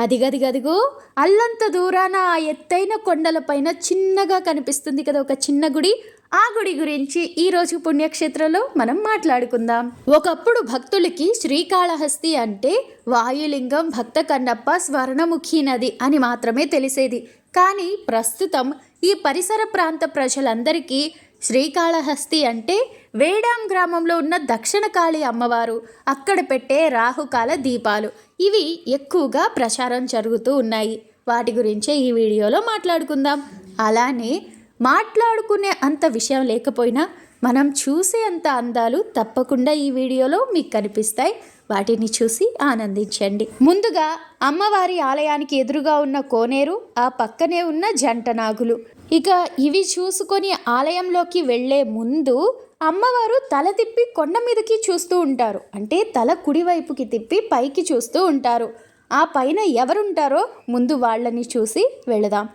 అదిగదిగదిగో అల్లంత దూరాన ఆ ఎత్తైన కొండలపైన చిన్నగా కనిపిస్తుంది కదా ఒక చిన్న గుడి. ఆ గుడి గురించి ఈ రోజు పుణ్యక్షేత్రంలో మనం మాట్లాడుకుందాం. ఒకప్పుడు భక్తులకి శ్రీకాళహస్తి అంటే వాయులింగం భక్త కన్నప్ప స్వర్ణముఖి నది అని మాత్రమే తెలిసేది. కానీ ప్రస్తుతం ఈ పరిసర ప్రాంత ప్రజలందరికీ శ్రీకాళహస్తి అంటే వేడాం గ్రామంలో ఉన్న దక్షిణకాళి అమ్మవారు. అక్కడ పెట్టే రాహుకాల దీపాలు. ఇవి ఎక్కువగా ప్రచారం జరుగుతూ ఉన్నాయి. వాటి గురించే ఈ వీడియోలో మాట్లాడుకుందాం. అలానే మాట్లాడుకునే అంత విషయం లేకపోయినా మనం చూసే అంత అందాలు తప్పకుండా ఈ వీడియోలో మీకు కనిపిస్తాయి. వాటిని చూసి ఆనందించండి. ముందుగా అమ్మవారి ఆలయానికి ఎదురుగా ఉన్న కోనేరు ఆ పక్కనే ఉన్న జంట నాగులు ఇక ఇవి చూసుకొని ఆలయంలోకి వెళ్ళే ముందు అమ్మవారు తల తిప్పి కొండ మీదకి చూస్తూ ఉంటారు. అంటే తల కుడివైపుకి తిప్పి పైకి చూస్తూ ఉంటారు. ఆ పైన ఎవరుంటారో ముందు వాళ్ళని చూసి వెళదాం.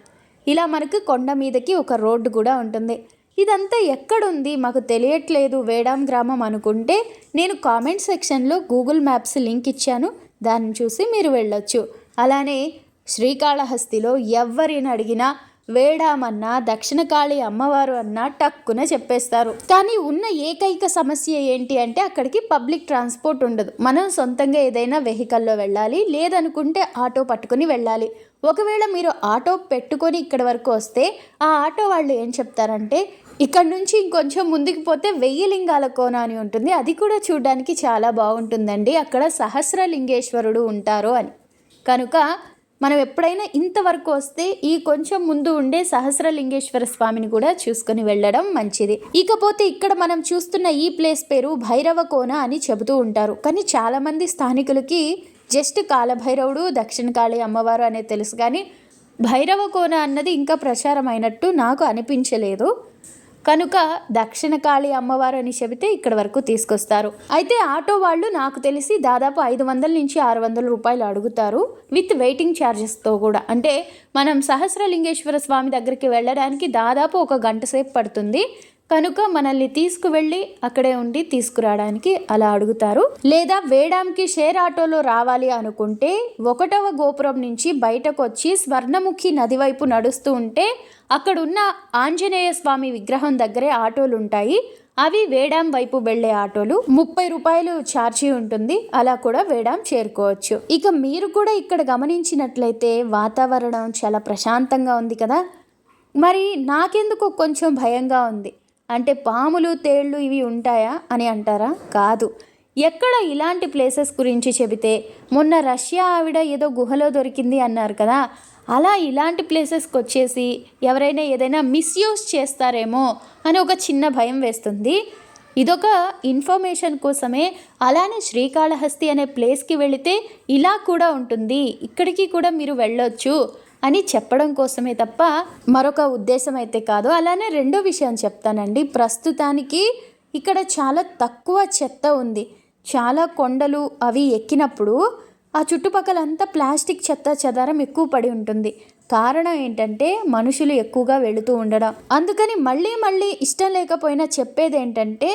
ఇలా మనకు కొండ మీదకి ఒక రోడ్డు కూడా ఉంటుంది. ఇదంతా ఎక్కడుంది? మాకు తెలియట్లేదు. వేడాం గ్రామం అనుకుంటే నేను కామెంట్ సెక్షన్లో గూగుల్ మ్యాప్స్ లింక్ ఇచ్చాను. దాన్ని చూసి మీరు వెళ్ళొచ్చు. అలానే శ్రీకాళహస్తిలో ఎవరిని అడిగినా వేడామన్నా దక్షిణకాళి అమ్మవారు అన్నా టక్కున చెప్పేస్తారు. కానీ ఉన్న ఏకైక సమస్య ఏంటి అంటే అక్కడికి పబ్లిక్ ట్రాన్స్పోర్ట్ ఉండదు. మనం సొంతంగా ఏదైనా వెహికల్లో వెళ్ళాలి లేదనుకుంటే ఆటో పట్టుకుని వెళ్ళాలి. ఒకవేళ మీరు ఆటో పెట్టుకొని ఇక్కడ వరకు వస్తే ఆ ఆటో వాళ్ళు ఏం చెప్తారంటే ఇక్కడ నుంచి ఇంకొంచెం ముందుకు పోతే వెయ్యి లింగాల కోన అని ఉంటుంది. అది కూడా చూడడానికి చాలా బాగుంటుందండి. అక్కడ సహస్రలింగేశ్వరుడు ఉంటారు అని. కనుక మనం ఎప్పుడైనా ఇంతవరకు వస్తే ఈ కొంచెం ముందు ఉండే సహస్రలింగేశ్వర స్వామిని కూడా చూసుకొని వెళ్ళడం మంచిది. ఇకపోతే ఇక్కడ మనం చూస్తున్న ఈ ప్లేస్ పేరు భైరవ కోన అని చెబుతూ ఉంటారు. కానీ చాలామంది స్థానికులకి జస్ట్ కాలభైరవుడు దక్షిణకాళి అమ్మవారు అనేది తెలుసు. కానీ భైరవ కోన అన్నది ఇంకా ప్రచారం అయినట్టు నాకు అనిపించలేదు. కనుక దక్షిణ కాళి అమ్మవారు అని చెబితే ఇక్కడ వరకు తీసుకొస్తారు. అయితే ఆటో వాళ్ళు నాకు తెలిసి దాదాపు ఐదు వందల నుంచి ఆరు వందల రూపాయలు అడుగుతారు విత్ వెయిటింగ్ ఛార్జెస్తో కూడా. అంటే మనం సహస్రలింగేశ్వర స్వామి దగ్గరికి వెళ్ళడానికి దాదాపు ఒక గంట సేపు పడుతుంది. కనుక మనల్ని తీసుకువెళ్ళి అక్కడే ఉండి తీసుకురావడానికి అలా అడుగుతారు. లేదా వేడాంకి షేర్ ఆటోలో రావాలి అనుకుంటే ఒకటవ గోపురం నుంచి బయటకు వచ్చి స్వర్ణముఖి నది వైపు నడుస్తూ ఉంటే అక్కడున్న ఆంజనేయ స్వామి విగ్రహం దగ్గరే ఆటోలు ఉంటాయి. అవి వేడాం వైపు వెళ్ళే ఆటోలు. ముప్పై రూపాయలు ఛార్జీ ఉంటుంది. అలా కూడా వేడాం చేరుకోవచ్చు. ఇక మీరు కూడా ఇక్కడ గమనించినట్లయితే వాతావరణం చాలా ప్రశాంతంగా ఉంది కదా? మరి నాకెందుకు కొంచెం భయంగా ఉంది. అంటే పాములు తేళ్ళు ఇవి ఉంటాయా అని అంటారా? కాదు. ఎక్కడ ఇలాంటి ప్లేసెస్ గురించి చెబితే మొన్న రష్యా ఆవిడ ఏదో గుహలో దొరికింది అన్నారు కదా. అలా ఇలాంటి ప్లేసెస్కి వచ్చేసి ఎవరైనా ఏదైనా మిస్యూజ్ చేస్తారేమో అని ఒక చిన్న భయం వేస్తుంది. ఇదొక ఇన్ఫర్మేషన్ కోసమే అలానే శ్రీకాళహస్తి అనే ప్లేస్కి వెళితే ఇలా కూడా ఉంటుంది. ఇక్కడికి కూడా మీరు వెళ్ళొచ్చు. అని చెప్పడం కోసమే తప్ప మరొక ఉద్దేశం అయితే కాదు. అలానే రెండో విషయం చెప్తానండి. ప్రస్తుతానికి ఇక్కడ చాలా తక్కువ చెత్త ఉంది. చాలా కొండలు అవి ఎక్కినప్పుడు ఆ చుట్టుపక్కలంతా ప్లాస్టిక్ చెత్త చెదారం ఎక్కువ పడి ఉంటుంది. కారణం ఏంటంటే మనుషులు ఎక్కువగా వెళుతూ ఉండడం. అందుకని మళ్ళీ మళ్ళీ ఇష్టం లేకపోయినా చెప్పేది ఏంటంటే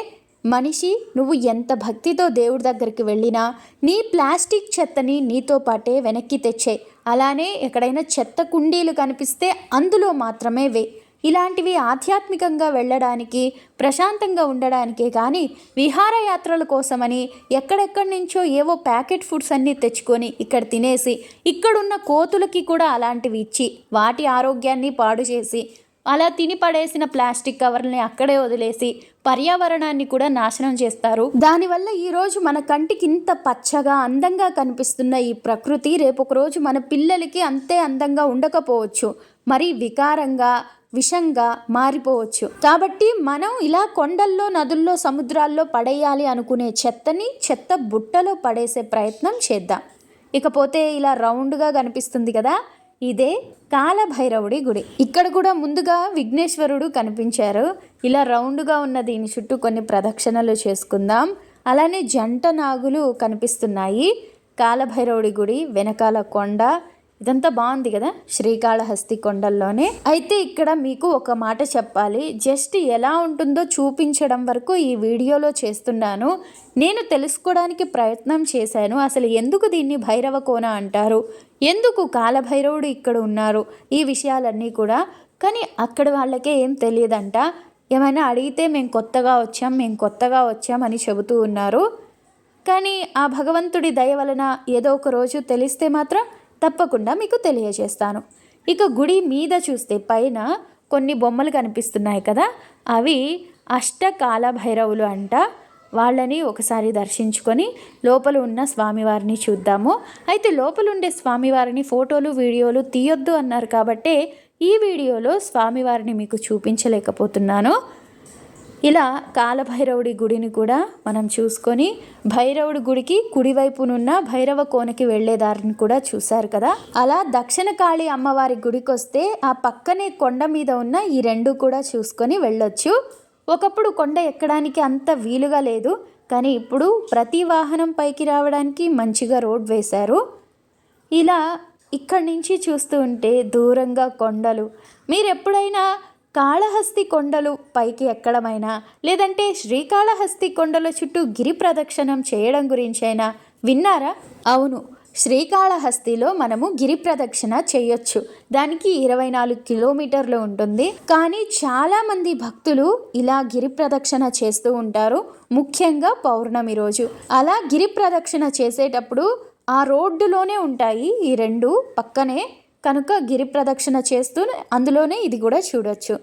మనిషి నువ్వు ఎంత భక్తితో దేవుడి దగ్గరికి వెళ్ళినా నీ ప్లాస్టిక్ చెత్తని నీతో పాటే వెనక్కి తెచ్చే అలానే ఎక్కడైనా చెత్త కుండీలు కనిపిస్తే అందులో మాత్రమే వే. ఇలాంటివి ఆధ్యాత్మికంగా వెళ్ళడానికి ప్రశాంతంగా ఉండడానికే కానీ విహారయాత్రల కోసమని ఎక్కడెక్కడి నుంచో ఏవో ప్యాకెట్ ఫుడ్స్ అన్నీ తెచ్చుకొని ఇక్కడ తినేసి ఇక్కడున్న కోతులకి కూడా అలాంటివి ఇచ్చి వాటి ఆరోగ్యాన్ని పాడు చేసి అలా తిని పడేసిన ప్లాస్టిక్ కవర్ని అక్కడే వదిలేసి పర్యావరణాన్ని కూడా నాశనం చేస్తారు. దానివల్ల ఈరోజు మన కంటికి ఇంత పచ్చగా అందంగా కనిపిస్తున్న ఈ ప్రకృతి రేపు ఒక రోజు మన పిల్లలకి అంతే అందంగా ఉండకపోవచ్చు. మరి వికారంగా విషంగా మారిపోవచ్చు. కాబట్టి మనం ఇలా కొండల్లో నదుల్లో సముద్రాల్లో పడేయాలి అనుకునే చెత్తని చెత్త బుట్టలో పడేసే ప్రయత్నం చేద్దాం. ఇకపోతే ఇలా రౌండ్గా కనిపిస్తుంది కదా ఇదే కాలభైరవుడి గుడి. ఇక్కడ కూడా ముందుగా విఘ్నేశ్వరుడు కనిపించారు. ఇలా రౌండ్గా ఉన్న దీని చుట్టూ కొన్ని ప్రదక్షిణలు చేసుకుందాం. అలానే జంట నాగులు కనిపిస్తున్నాయి. కాలభైరవుడి గుడి వెనకాల కొండ ఇదంతా బాగుంది కదా శ్రీకాళహస్తి కొండల్లోనే. అయితే ఇక్కడ మీకు ఒక మాట చెప్పాలి. జస్ట్ ఎలా ఉంటుందో చూపించడం వరకు ఈ వీడియోలో చేస్తున్నాను. నేను తెలుసుకోవడానికి ప్రయత్నం చేశాను. అసలు ఎందుకు దీన్ని భైరవ కోన అంటారు? ఎందుకు కాలభైరవుడు ఇక్కడ ఉన్నారు? ఈ విషయాలన్నీ కూడా. కానీ అక్కడ వాళ్ళకే ఏం తెలియదంట. ఏమైనా అడిగితే మేము కొత్తగా వచ్చాం మేము కొత్తగా వచ్చాం అని చెబుతూ ఉన్నారు. కానీ ఆ భగవంతుడి దయ వలన ఏదో ఒక రోజు తెలిస్తే మాత్రం తప్పకుండా మీకు తెలియజేస్తాను. ఇక గుడి మీద చూస్తే పైన కొన్ని బొమ్మలు కనిపిస్తున్నాయి కదా? అవి అష్టకాల భైరవులు అంట. వాళ్ళని ఒకసారి దర్శించుకొని లోపల ఉన్న స్వామివారిని చూద్దాము. అయితే లోపల ఉండే స్వామివారిని ఫోటోలు వీడియోలు తీయొద్దు అన్నారు కాబట్టే ఈ వీడియోలో స్వామివారిని మీకు చూపించలేకపోతున్నాను. ఇలా కాలభైరవుడి గుడిని కూడా మనం చూసుకొని భైరవుడి గుడికి కుడివైపునున్న భైరవ కోనకి వెళ్ళేదారిని కూడా చూశారు కదా. అలా దక్షిణ కాళి అమ్మవారి గుడికి వస్తే ఆ పక్కనే కొండ మీద ఉన్న ఈ రెండు కూడా చూసుకొని వెళ్ళొచ్చు. ఒకప్పుడు కొండ ఎక్కడానికి అంత వీలుగా లేదు కానీ ఇప్పుడు ప్రతి వాహనం పైకి రావడానికి మంచిగా రోడ్ వేశారు. ఇలా ఇక్కడి నుంచి చూస్తూ ఉంటే దూరంగా కొండలు. మీరు ఎప్పుడైనా కాళహస్తి కొండలు పైకి ఎక్కడమైనా లేదంటే శ్రీకాళహస్తి కొండల చుట్టూ గిరి ప్రదక్షిణం చేయడం గురించైనా విన్నారా? అవును శ్రీకాళహస్తిలో మనము గిరి ప్రదక్షిణ చేయొచ్చు. దానికి ఇరవై నాలుగు కిలోమీటర్లు ఉంటుంది. కానీ చాలామంది భక్తులు ఇలా గిరి ప్రదక్షిణ చేస్తూ ఉంటారు. ముఖ్యంగా పౌర్ణమి రోజు. అలా గిరి ప్రదక్షిణ చేసేటప్పుడు ఆ రోడ్డులోనే ఉంటాయి ఈ రెండు పక్కనే కనుక గిరి ప్రదక్షిణ చేస్తూ అందులోనే ఇది కూడా చూడొచ్చు.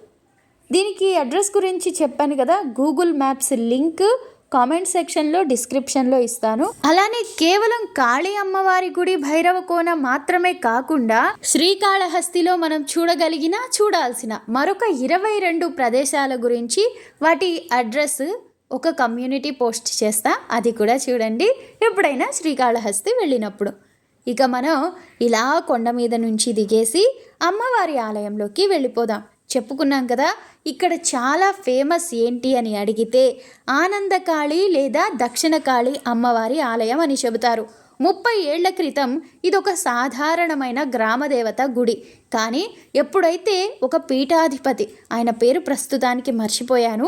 దీనికి అడ్రస్ గురించి చెప్పాను కదా గూగుల్ మ్యాప్స్ లింక్ కామెంట్ సెక్షన్లో డిస్క్రిప్షన్లో ఇస్తాను. అలానే కేవలం కాళీ అమ్మవారి గుడి భైరవ కోన మాత్రమే కాకుండా శ్రీకాళహస్తిలో మనం చూడగలిగిన చూడాల్సిన మరొక ఇరవై రెండు ప్రదేశాల గురించి వాటి అడ్రస్ ఒక కమ్యూనిటీ పోస్ట్ చేస్తా అది కూడా చూడండి. ఎప్పుడైనా శ్రీకాళహస్తి వెళ్ళినప్పుడు. ఇక మనం ఇలా కొండ మీద నుంచి దిగేసి అమ్మవారి ఆలయంలోకి వెళ్ళిపోదాం. చెప్పుకున్నాం కదా ఇక్కడ చాలా ఫేమస్ ఏంటి అని అడిగితే ఆనందకాళి లేదా దక్షిణకాళి అమ్మవారి ఆలయం అని చెబుతారు. ముప్పై ఏళ్ళ క్రితం ఇదొక సాధారణమైన గ్రామదేవత గుడి. కానీ ఎప్పుడైతే ఒక పీఠాధిపతి ఆయన పేరు ప్రస్తుతానికి మర్చిపోయాను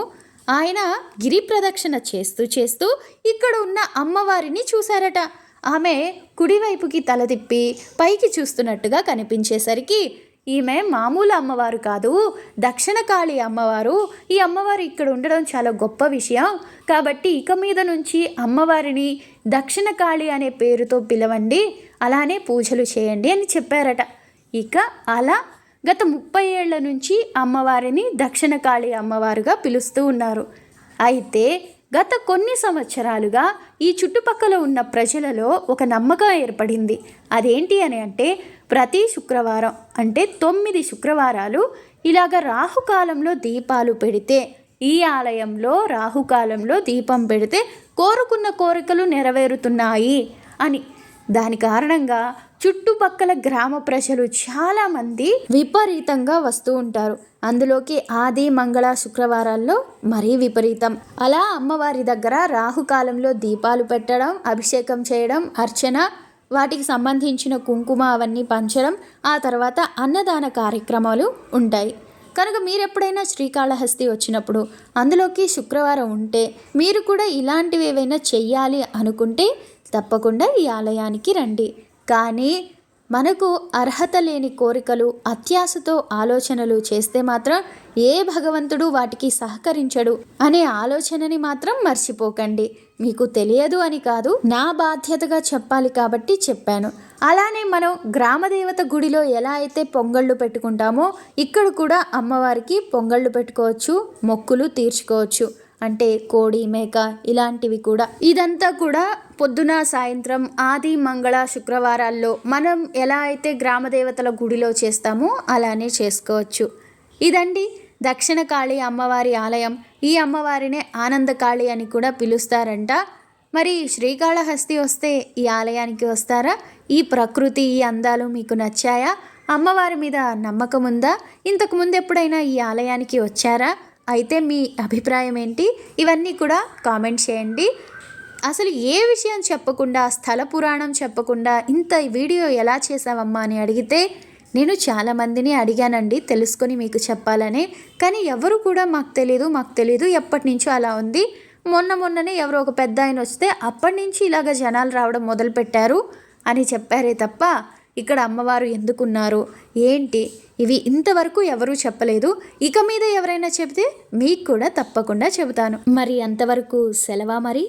ఆయన గిరి ప్రదక్షిణ చేస్తూ చేస్తూ ఇక్కడ ఉన్న అమ్మవారిని చూశారట. ఆమె కుడివైపుకి తల తిప్పి పైకి చూస్తున్నట్టుగా కనిపించేసరికి ఈమె మామూలు అమ్మవారు కాదు దక్షిణకాళి అమ్మవారు. ఈ అమ్మవారు ఇక్కడ ఉండడం చాలా గొప్ప విషయం. కాబట్టి ఇక మీద నుంచి అమ్మవారిని దక్షిణకాళి అనే పేరుతో పిలవండి అలానే పూజలు చేయండి అని చెప్పారట. ఇక అలా గత ముప్పై ఏళ్ళ నుంచి అమ్మవారిని దక్షిణకాళి అమ్మవారుగా పిలుస్తూ ఉన్నారు. అయితే గత కొన్ని సంవత్సరాలుగా ఈ చుట్టుపక్కల ఉన్న ప్రజలలో ఒక నమ్మకం ఏర్పడింది. అదేంటి అని అంటే ప్రతి శుక్రవారం అంటే తొమ్మిది శుక్రవారాలు ఇలాగ రాహుకాలంలో దీపాలు పెడితే ఈ ఆలయంలో రాహుకాలంలో దీపం పెడితే కోరుకున్న కోరికలు నెరవేరుతున్నాయి అని. దాని కారణంగా చుట్టుపక్కల గ్రామ ప్రజలు చాలామంది విపరీతంగా వస్తూ ఉంటారు. అందులోకి ఆది మంగళ శుక్రవారాల్లో మరీ విపరీతం. అలా అమ్మవారి దగ్గర రాహుకాలంలో దీపాలు పెట్టడం అభిషేకం చేయడం అర్చన వాటికి సంబంధించిన కుంకుమ అవన్నీ పంచడం ఆ తర్వాత అన్నదాన కార్యక్రమాలు ఉంటాయి. కనుక మీరు ఎప్పుడైనా శ్రీకాళహస్తి వచ్చినప్పుడు అందులోకి శుక్రవారం ఉంటే మీరు కూడా ఇలాంటివి ఏవైనా చెయ్యాలి అనుకుంటే తప్పకుండా ఈ ఆలయానికి రండి. కానీ మనకు అర్హత లేని కోరికలు అత్యాశతో ఆలోచనలు చేస్తే మాత్రం ఏ భగవంతుడు వాటికి సహకరించడు అనే ఆలోచనని మాత్రం మర్చిపోకండి. మీకు తెలియదు అని కాదు నా బాధ్యతగా చెప్పాలి కాబట్టి చెప్పాను. అలానే మనం గ్రామదేవత గుడిలో ఎలా అయితే పొంగళ్ళు పెట్టుకుంటామో ఇక్కడ కూడా అమ్మవారికి పొంగళ్ళు పెట్టుకోవచ్చు మొక్కులు తీర్చుకోవచ్చు. అంటే కోడి మేక ఇలాంటివి కూడా. ఇదంతా కూడా పొద్దున సాయంత్రం ఆది మంగళ శుక్రవారాల్లో మనం ఎలా అయితే గ్రామదేవతల గుడిలో చేస్తామో అలానే చేసుకోవచ్చు. ఇదండి దక్షిణ కాళి అమ్మవారి ఆలయం. ఈ అమ్మవారినే ఆనందకాళి అని కూడా పిలుస్తారంట. మరి శ్రీకాళహస్తి వస్తే ఈ ఆలయానికి వస్తారా? ఈ ప్రకృతి ఈ అందాలు మీకు నచ్చాయా? అమ్మవారి మీద నమ్మకం ఉందా? ఇంతకు ముందు ఎప్పుడైనా ఈ ఆలయానికి వచ్చారా? అయితే మీ అభిప్రాయం ఏంటి? ఇవన్నీ కూడా కామెంట్ చేయండి. అసలు ఏ విషయం చెప్పకుండా స్థల పురాణం చెప్పకుండా ఇంత వీడియో ఎలా చేసావమ్మా అని అడిగితే నేను చాలామందిని అడిగానండి. తెలుసుకొని మీకు చెప్పాలనే. కానీ ఎవరు కూడా మాకు తెలియదు మాకు తెలియదు ఎప్పటి నుంచో అలా ఉంది. మొన్న మొన్ననే ఎవరో ఒక పెద్ద ఆయన వస్తే అప్పటి నుంచి ఇలాగ జనాలు రావడం మొదలుపెట్టారు అని చెప్పారే తప్ప ఇక్కడ అమ్మవారు ఎందుకున్నారు? ఏంటి? ఇవి ఇంతవరకు ఎవరూ చెప్పలేదు. ఇక మీద ఎవరైనా చెబితే మీకు కూడా తప్పకుండా చెబుతాను. మరి అంతవరకు సెలవా మరి?